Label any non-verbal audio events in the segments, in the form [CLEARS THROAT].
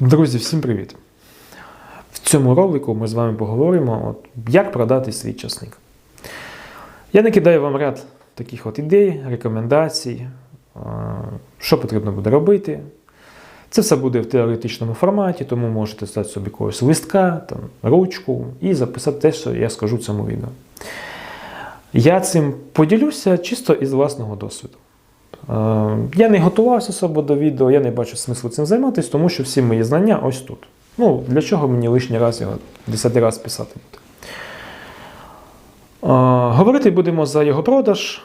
Друзі, всім привіт! В цьому ролику ми з вами поговоримо, от, як продати свій часник. Я накидаю вам ряд таких от ідей, рекомендацій, е, що потрібно буде робити. Це все буде в теоретичному форматі, тому можете стати собі якогось листка, там, ручку і записати те, що я скажу в цьому відео. Я цим поділюся чисто із власного досвіду. Е, Я не готувався особо до відео, я не бачу смислу цим займатися, тому що всі мої знання ось тут. Ну, для чого мені лишній раз його 10 раз писати буде. Е, Говорити будемо за його продаж,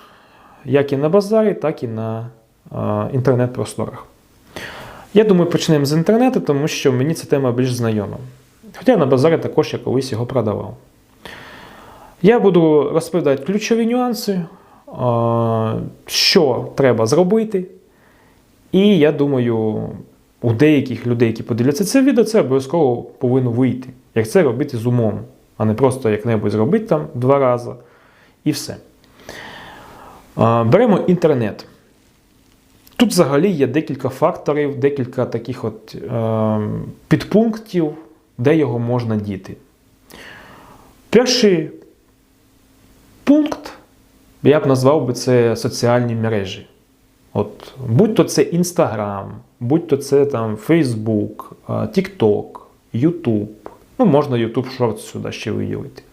як і на базарі, так і на е, інтернет-просторах. Я думаю, почнемо з інтернету, тому що мені ця тема більш знайома. Хоча на базарі також я колись його продавав. Я буду розповідати ключові нюанси, що треба зробити. І я думаю, у деяких людей, які подивляться це відео, це обов'язково повинно вийти. Як це робити з умом, а не просто як-небудь зробити там два рази і все. Беремо інтернет. Тут взагалі є декілька факторів, декілька таких от е, підпунктів, де його можна діти. Перший пункт, я б назвав би це соціальні мережі. От, будь то це Instagram, будь то це там е, TikTok, YouTube. Ну, можна YouTube Shorts сюди ще виділити.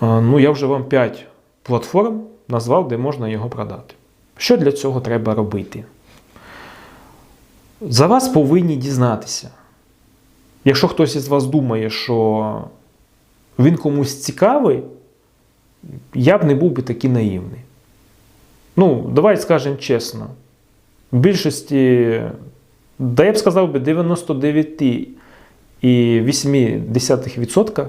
Ну, я вже вам 5 платформ назвав, де можна його продати. Що для цього треба робити? За вас повинні дізнатися. Якщо хтось із вас думає, що він комусь цікавий, я б не був би такий наївний. Ну, давай скажемо чесно. В більшості, да я б сказав би 99,8%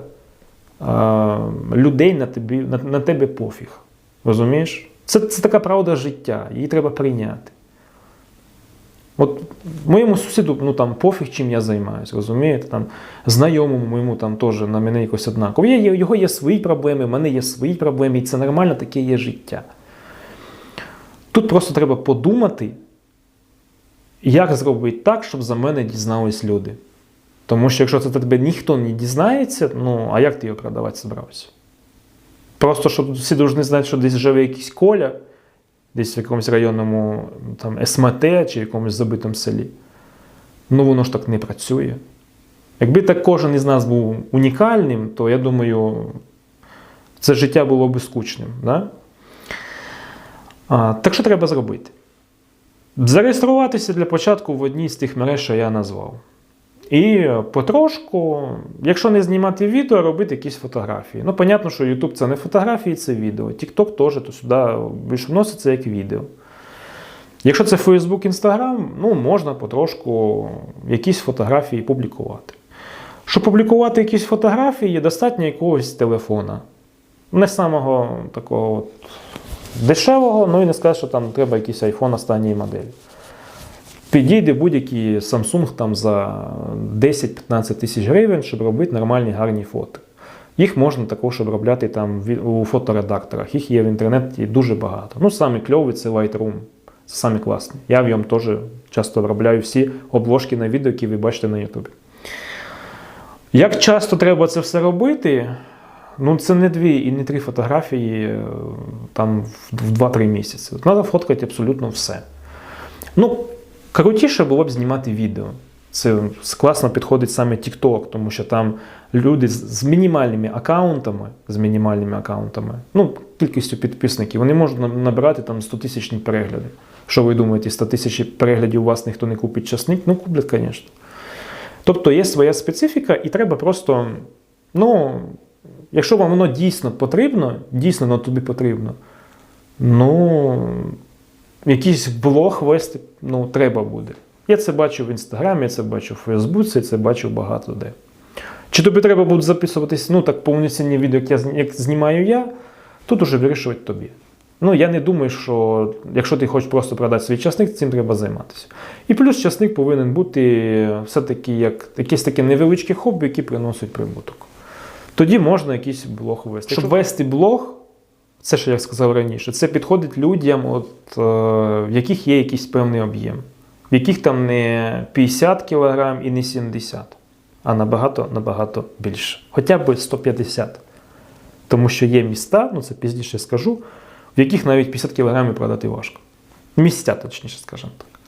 людей на, тобі, на, на тебе пофіг. Розумієш? Це, це така правда життя, її треба прийняти. От моєму сусіду ну, там, пофіг, чим я займаюся, розумієте? Там, знайомому моєму там теж на мене якось однаково. Є, його є свої проблеми, в мене є свої проблеми, і це нормально, таке є життя. Тут просто треба подумати, як зробити так, щоб за мене дізнались люди. Тому що якщо це тебе ніхто не дізнається, ну а як ти його продавати збирався? Просто щоб всі повинні знати, що десь живе якийсь коля, десь в якомусь районному там, СМТ чи якомусь забитому селі. Ну воно ж так не працює. Якби так кожен із нас був унікальним, то я думаю, це життя було б скучним. Да? А, так що треба зробити? Зареєструватися для початку в одній з тих мереж, що я назвав. І потрошку, якщо не знімати відео, робити якісь фотографії. Ну, понятно, що YouTube це не фотографії, це відео. TikTok теж то сюди більш вноситься як відео. Якщо це Facebook, Instagram, ну, можна потрошку якісь фотографії публікувати. Щоб публікувати якісь фотографії, достатньо якогось телефона. Не самого такого от дешевого, ну і не сказати, що там треба якийсь iPhone останньої моделі. Підійде будь-який Samsung там за 10-15 тисяч гривень, щоб робити нормальні гарні фото. Їх можна також обробляти там у фоторедакторах. Їх є в інтернеті дуже багато. Ну, самі кльові це Lightroom. Це самі класні. Я в ньому теж часто обробляю всі обложки на відео, які ви бачите на YouTube. Як часто треба це все робити? Ну, це не дві і не три фотографії е, там в 2-3 місяці. Треба фоткати абсолютно все. Ну, крутіше було б знімати відео. Це класно підходить саме TikTok, тому що там люди з мінімальними аккаунтами, з мінімальними аккаунтами, ну, кількістю підписників, вони можуть набирати там 100 тисячні перегляди. Що ви думаєте, 100 тисяч переглядів у вас ніхто не купить часник? Ну, куплять, звісно. Тобто є своя специфіка, і треба просто, ну, якщо вам воно дійсно потрібно, дійсно воно тобі потрібно, ну, якийсь блог вести ну, треба буде. Я це бачу в інстаграмі, я це бачу в Фейсбуці, я це бачу багато де. Чи тобі треба буде записуватись, ну так повноцінні відео, як, я, як знімаю я, тут уже вирішувати тобі. Ну, я не думаю, що якщо ти хочеш просто продати свій часник, цим треба займатися. І плюс часник повинен бути все-таки як якесь таке невеличке хобі, яке приносить прибуток. Тоді можна якийсь блог вести. Щоб вести блог, це що я сказав раніше, це підходить людям, от, е, в яких є якийсь певний об'єм. в яких там не 50 кг і не 70, а набагато набагато більше. Хоча б 150. Тому що є міста, ну це пізніше скажу, в яких навіть 50 кг продати важко. Місця, точніше, скажімо так.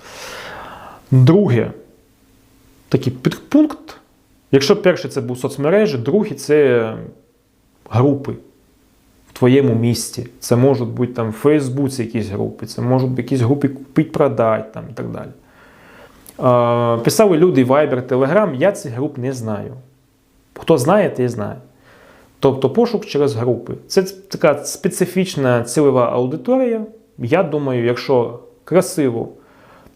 Друге, такий підпункт. Якщо перший це був соцмережі, другий це групи твоєму місті. Це можуть бути там в Фейсбуці якісь групи, це можуть бути якісь групи купить продать там, і так далі. Е, писали люди Viber, Telegram, я цих груп не знаю. Хто знає, той знає. Тобто пошук через групи. Це така специфічна цільова аудиторія. Я думаю, якщо красиво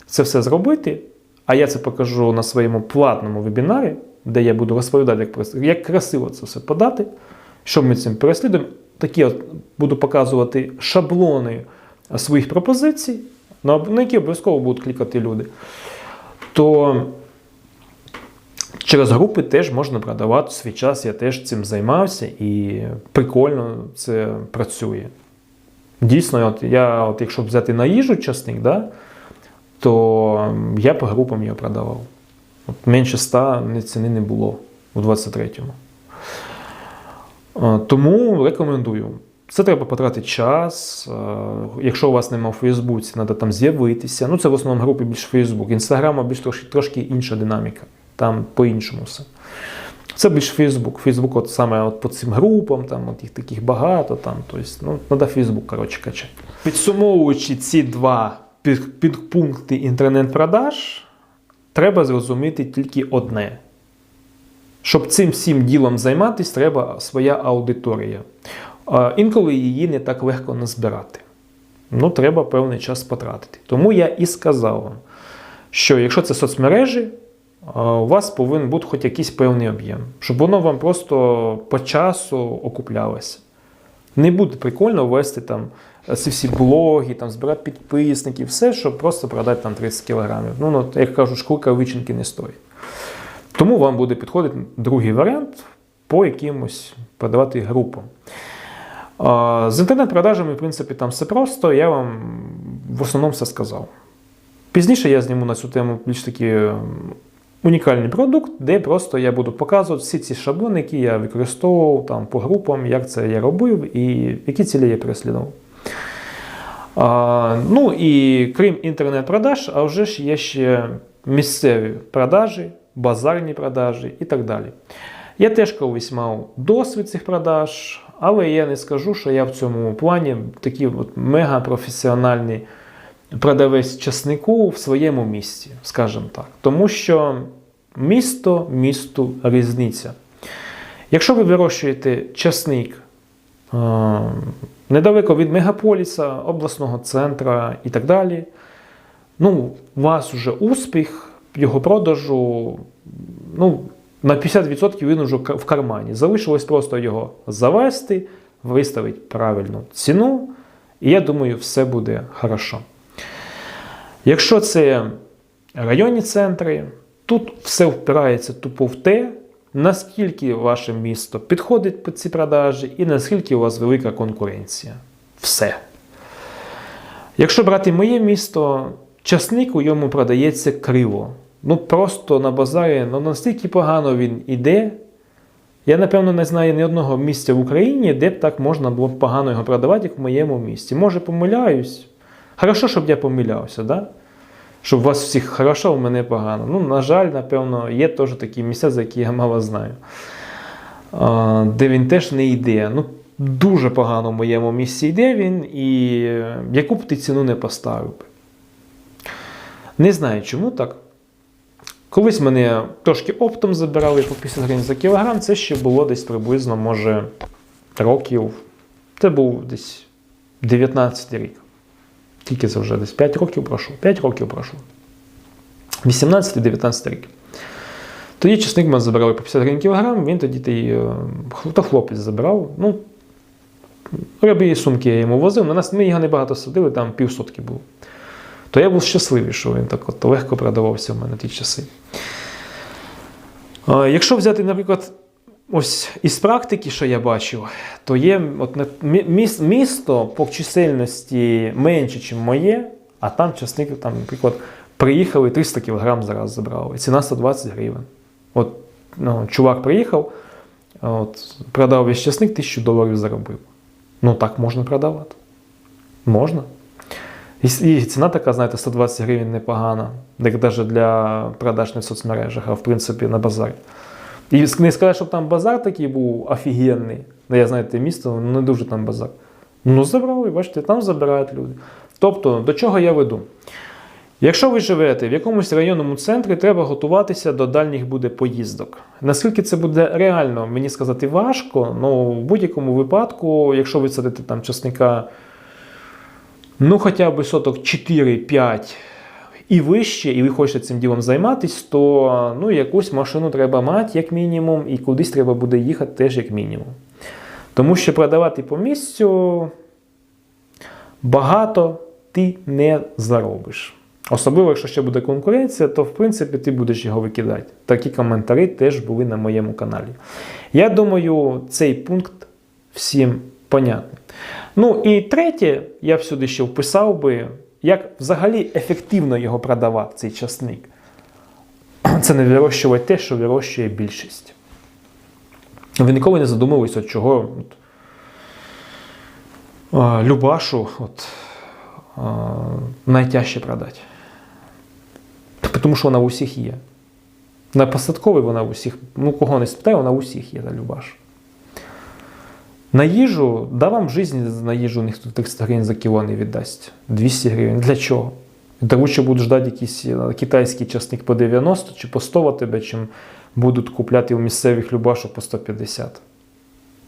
це все зробити, а я це покажу на своєму платному вебінарі, де я буду розповідати, як красиво це все подати, що ми цим переслідуємо. Такі от буду показувати шаблони своїх пропозицій, на які обов'язково будуть клікати люди. То через групи теж можна продавати свій час. Я теж цим займався і прикольно це працює. Дійсно, от я, от якщо взяти на їжу часник, да, то я по групам його продавав. От менше 100 ціни не було у 23-му. Е, Тому рекомендую. Це треба потратити час. Е, Якщо у вас немає в Фейсбуці, треба там з'явитися. Ну, це в основному групи більш Фейсбук. Інстаграма більш трошки, трошки інша динаміка. Там по-іншому все. Це більш Фейсбук. Фейсбук от саме от по цим групам, там от їх таких багато. Там, тобто, ну, треба Фейсбук, коротше, качати. Підсумовуючи ці два підпункти інтернет-продаж, треба зрозуміти тільки одне. Щоб цим всім ділом займатися, треба своя аудиторія. Інколи її не так легко назбирати. Ну, треба певний час потратити. Тому я і сказав вам, що якщо це соцмережі, у вас повинен бути хоч якийсь певний об'єм, щоб воно вам просто по часу окуплялося. Не буде прикольно вести там ці всі блоги, там, збирати підписників, все, щоб просто продати там 30 кілограмів. Ну, ну, як кажуть, шкурка вичинки не стоїть. Тому вам буде підходити другий варіант по якимось продавати групам. З інтернет-продажами, в принципі, там все просто, я вам в основному все сказав. Пізніше я зніму на цю тему більш такий ем, унікальний продукт, де просто я буду показувати всі ці шаблони, які я використовував там, по групам, як це я робив і які цілі я переслідував. А, ну і крім інтернет-продаж, а вже ж є ще місцеві продажі, базарні продажі і так далі. Я теж колись мав досвід цих продаж, але я не скажу, що я в цьому плані такий от мегапрофесіональний продавець часнику в своєму місті, скажімо так. Тому що місто місту різниця. Якщо ви вирощуєте часник е, недалеко від мегаполіса, обласного центра і так далі, ну, у вас вже успіх його продажу, ну, на 50% він вже в кармані. Залишилось просто його завести, виставити правильну ціну, і я думаю, все буде хорошо. Якщо це районні центри, тут все впирається тупо в те, наскільки ваше місто підходить під ці продажі і наскільки у вас велика конкуренція. Все. Якщо брати моє місто, часник у йому продається криво. Ну просто на базарі ну, настільки погано він іде. Я, напевно, не знаю ні одного місця в Україні, де б так можна було б погано його продавати, як в моєму місті. Може, помиляюсь. Хорошо, щоб я помилявся, да? щоб у вас всіх хорошо, у мене погано. Ну, на жаль, напевно, є теж такі місця, за які я мало знаю, де він теж не йде. Ну, дуже погано в моєму місці йде він, і яку б ти ціну не поставив. Не знаю, чому так. Колись мене трошки оптом забирали по 50 гривень за кілограм, це ще було десь приблизно, може, років. Це був десь 19 рік. Тільки це вже десь 5 років пройшло. 5 років пройшло. 18-19 рік. Тоді чесник мене забирали по 50 гривень кілограм, він тоді той, е, то хлопець забирав. Ну, рябі сумки я йому возив, на нас ми його небагато садили, там півсотки було. То я був щасливий, що він так от легко продавався в мене ті часи. Якщо взяти, наприклад, ось із практики, що я бачив, то є от, місто по чисельності менше, ніж моє, а там часник, там, наприклад, Приїхали 300 кг зараз забрали. Ціна 120 гривень. От ну, чувак приїхав, от, продав весь часник, 1000 доларів заробив. Ну так можна продавати. Можна. І, ціна така, знаєте, 120 гривень непогана, як навіть для продаж не соцмережах, а в принципі на базарі. І не сказати, щоб там базар такий був офігенний. Ну, я знаєте, місто, ну, не дуже там базар. Ну, забрали, бачите, там забирають люди. Тобто, до чого я веду? Якщо ви живете в якомусь районному центрі, треба готуватися до дальніх буде поїздок. Наскільки це буде реально, мені сказати важко, ну в будь-якому випадку, якщо ви садите там часника, ну хоча б соток 4-5 і вище, і ви хочете цим ділом займатися, то ну, якусь машину треба мати, як мінімум, і кудись треба буде їхати теж як мінімум. Тому що продавати по місцю багато ти не заробиш. Особливо, якщо ще буде конкуренція, то в принципі ти будеш його викидати. Такі коментарі теж були на моєму каналі. Я думаю, цей пункт всім понятний. Ну і третє, я б сюди ще вписав би, як взагалі ефективно його продавати, цей часник. [CLEARS THROAT] Це не вирощувати те, що вирощує більшість. Ви ніколи не задумувалися, от чого от, Любашу от, а, найтяжче продати. Тому що вона в усіх є. На посадковій вона в усіх, ну кого не спитає, вона в усіх є, та Любаш. На їжу, да вам в житті на їжу ніхто 300 гривень за кіло не віддасть. 200 гривень. Для чого? Тому що будуть ждати якийсь е, китайський часник по 90 чи по 100 тебе, чим будуть купляти у місцевих любашок по 150.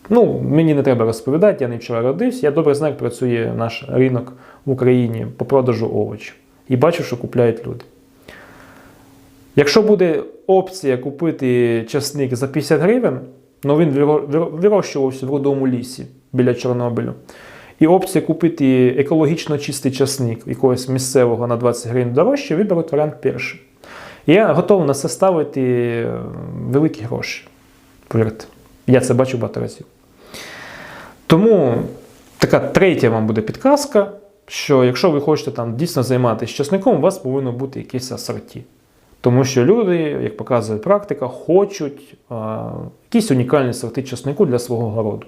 Ну, мені не треба розповідати, я не вчора родився. Я добре знаю, як працює наш ринок в Україні по продажу овочів. І бачу, що купляють люди. Якщо буде опція купити часник за 50 гривень, ну він виро- виро- вирощувався в родовому лісі біля Чорнобилю. І опція купити екологічно чистий часник якогось місцевого на 20 гривень дорожче, виберуть варіант перший. Я готовий на це ставити е, великі гроші. Повірте, я це бачу багато разів. Тому така третя вам буде підказка, що якщо ви хочете там дійсно займатися часником, у вас повинно бути якесь асорті. Тому що люди, як показує практика, хочуть якісь унікальні сорти часнику для свого городу.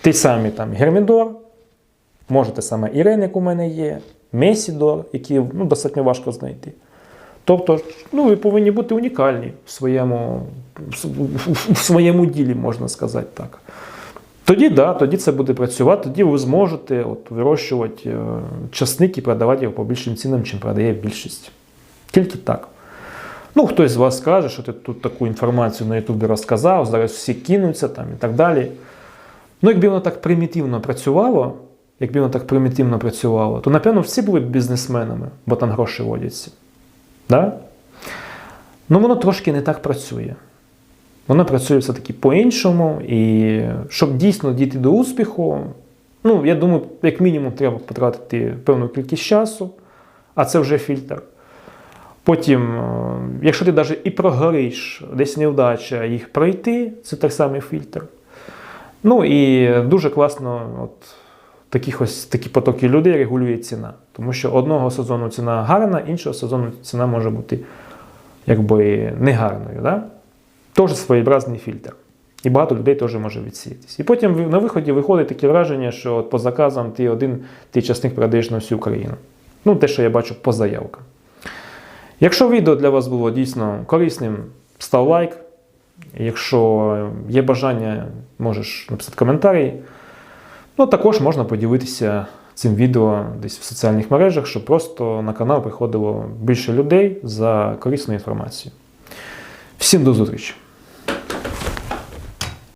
Ті самі там гермідор, може те саме Ірен, як у мене є, Месідор, які ну, достатньо важко знайти. Тобто, ну, ви повинні бути унікальні в своєму, в своєму ділі, можна сказати так. Тоді да, тоді це буде працювати, тоді ви зможете от, вирощувати е, часник і продавати його по більшим цінам, чим продає більшість. Тільки так. Ну, хтось з вас скаже, що ти тут таку інформацію на Ютубі розказав, зараз всі кинуться там і так далі. Ну, якби воно так примітивно працювало, якби воно так примітивно працювало, то, напевно, всі були б бізнесменами, бо там гроші водяться. Да? Ну, воно трошки не так працює. Воно працює все-таки по-іншому. І щоб дійсно дійти до успіху, ну, я думаю, як мінімум, треба потратити певну кількість часу, а це вже фільтр. Потім, е, якщо ти навіть і прогориш, десь невдача їх пройти, це так самий фільтр. Ну і дуже класно, от таких ось такі потоки людей регулює ціна. Тому що одного сезону ціна гарна, іншого сезону ціна може бути якби негарною. Да? Теж своєобразний фільтр. І багато людей теж може відсіятись. І потім на виході виходить таке враження, що от по заказам ти один ти часник продаєш на всю Україну. Ну, те, що я бачу по заявкам. Якщо відео для вас було дійсно корисним, став лайк. Якщо є бажання, можеш написати коментарі. Ну, також можна поділитися цим відео десь в соціальних мережах, щоб просто на канал приходило більше людей за корисну інформацію. Всім до зустрічі!